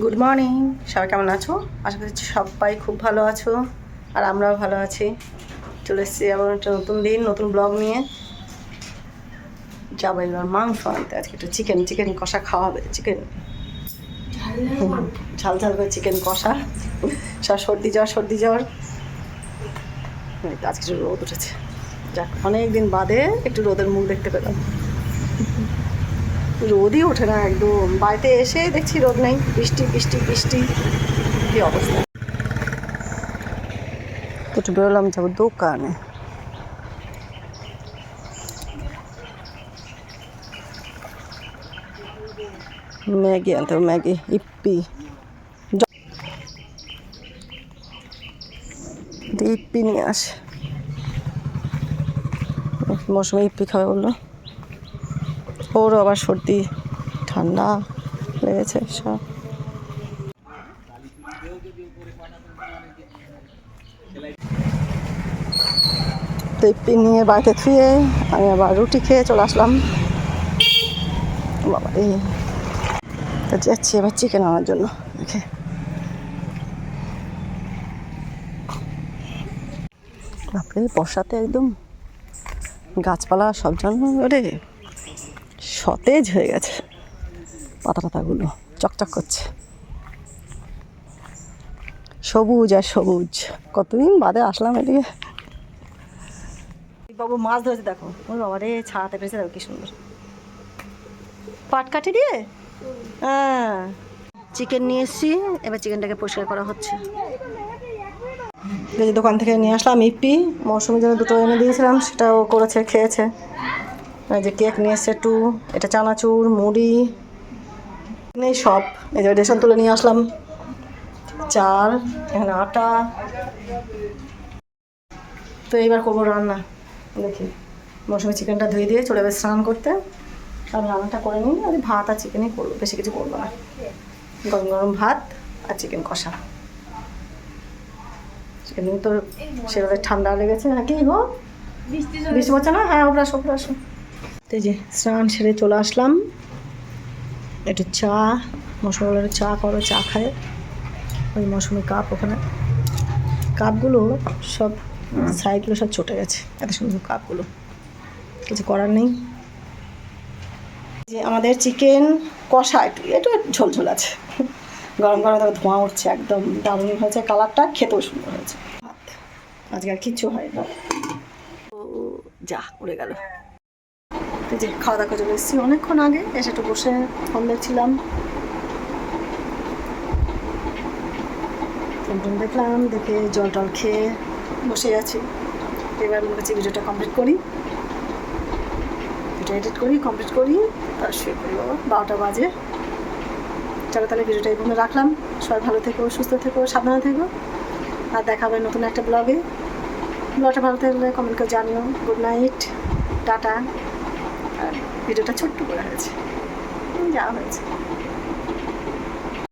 Good morning সবাই কেমন আছো? আশা করছি সবাই খুব ভালো আছো আর আমরাও ভালো আছি। চলে এসেছি আবার একটা নতুন দিন, নতুন ব্লগ নিয়ে। যাব এবার মাংস আনতে। আজকে একটু চিকেন চিকেন কষা খাওয়া হবে চিকেন ঝাল ঝাল করে চিকেন কষা। সব সর্দি জ্বর সর্দি জ্বর। আজকে রোদ উঠেছে। যাক অনেক দিন বাদে একটু রোদের মুখ দেখতে পেলাম। রোদই ওঠে না একদম। বাড়িতে এসে দেখছি রোদ নেই, বৃষ্টি বৃষ্টি বৃষ্টি। কি অবস্থা? একটু বেরোলাম, যাব দোকানে। ম্যাগি আনতে ম্যাগি, ইপ্পি। ইপ্পি নিয়ে আসে। মৌসুমি ইপ্পি খাবে বলল। ওরও আবার সর্দি, ঠান্ডা লেগেছে সব। তো নিয়ে বাড়িতে থুয়ে আমি আবার রুটি খেয়ে চলে আসলাম। বাবা রে। তো যাচ্ছি এবার চিকেন আনার জন্য। ওকে বাপরে, বর্ষাতে একদম গাছপালা সব জানরে সতেজ হয়ে গেছে। পাতা পাতাগুলো চকচক করছে। সবুজ আর সবুজ। কতদিন বাদে আসলাম এদিকে? বাবু মাছ ধরেছে দেখো। ওর বাবা রে ছাড়াতে পেরেছে দেখো কি সুন্দর। পাট কাঠি দিয়ে? হ্যাঁ। চিকেন নিয়ে এসেছি এবার চিকেনটাকে পরিষ্কার করা হচ্ছে। দোকান থেকে নিয়ে আসলাম ইপি মৌসুমি জন্য দুটো এনে দিয়েছিলাম সেটাও করেছে খেয়েছে। যে কেক নিয়ে একটু, এটা চানাচুর, মুড়ি নেই সব। এই যে রেশন তুলে নিয়ে আসলাম। চাল এখানে আটা। তো এইবার করব রান্না। দেখি, মৌসুমি চিকেনটা ধুয়ে দিয়ে চলে যাবে স্নান করতে। আর রান্নাটা করে নিই আর ভাত আর চিকেনই করব, বেশি কিছু করব না। গরম গরম ভাত আর চিকেন কষা। চিকেন তো সেভাবে ঠান্ডা লেগেছে। নাকি গো? বৃষ্টি পড়ছে না? হ্যাঁ ওপরে আসো ওপরে আসো। যে স্নান সেরে চলে আসলাম। একটু চা মশলা চা করো, চা খায়। ওই মৌসুমি কাপ ওখানে। কাপগুলো সব সাইডগুলো সব চটে গেছে, এত সুন্দর কাপগুলো। কিছু করার নেই। যে আমাদের চিকেন কষা, একটু একটু ঝোলঝোল আছে। গরম গরম দেখো ধোঁয়া উঠছে, একদম দারুণ হয়েছে। কালারটা খেতেও সুন্দর হয়েছে। আজকে আর কিচ্ছু হয় না যা, উড়ে গেল। এই যে খাওয়া দাওয়া করে এসেছি অনেকক্ষণ আগে, এসে একটু বসে ফোন দেখছিলাম ফোন দেখলাম, দেখে জল টল খেয়ে বসে আছি। এবার মনে হচ্ছে ভিডিওটা কমপ্লিট করি। ভিডিও এডিট করি কমপ্লিট করি তার শুয়ে করি বারোটা বাজে। চলো তাহলে ভিডিওটা এইভাবে রাখলাম। সবাই ভালো থেকো, সুস্থ থেকো, সাবধানে থেকো। আর দেখা হবে নতুন একটা ব্লগে ব্লগটা ভালো থাকলে কমেন্ট করে জানিও। Good night tata. ভিডিওটা ছোট্ট করা হয়েছে। যাওয়া হয়েছে।